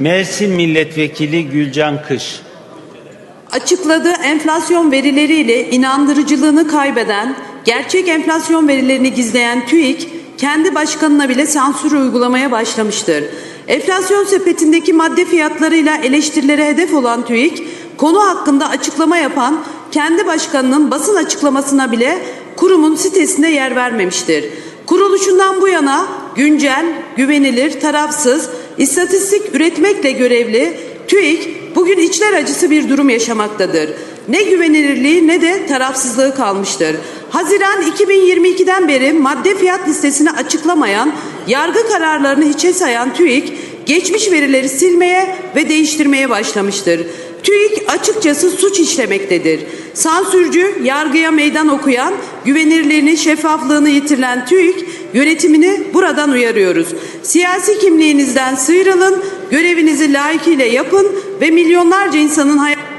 Mersin Milletvekili Gülcan Kış. Açıkladığı enflasyon verileriyle inandırıcılığını kaybeden, gerçek enflasyon verilerini gizleyen TÜİK, kendi başkanına bile sansür uygulamaya başlamıştır. Enflasyon sepetindeki madde fiyatlarıyla eleştirilere hedef olan TÜİK, konu hakkında açıklama yapan kendi başkanının basın açıklamasına bile kurumun sitesinde yer vermemiştir. Kuruluşundan bu yana güncel, güvenilir, tarafsız, istatistik üretmekle görevli TÜİK bugün içler acısı bir durum yaşamaktadır. Ne güvenilirliği ne de tarafsızlığı kalmıştır. Haziran 2022'den beri madde fiyat listesini açıklamayan, yargı kararlarını hiçe sayan TÜİK, geçmiş verileri silmeye ve değiştirmeye başlamıştır. TÜİK açıkçası suç işlemektedir. Sansürcü, yargıya meydan okuyan, güvenirliğini, şeffaflığını yitirilen TÜİK yönetimini buradan uyarıyoruz. Siyasi kimliğinizden sıyrılın, görevinizi layıkıyla yapın ve milyonlarca insanın hayatını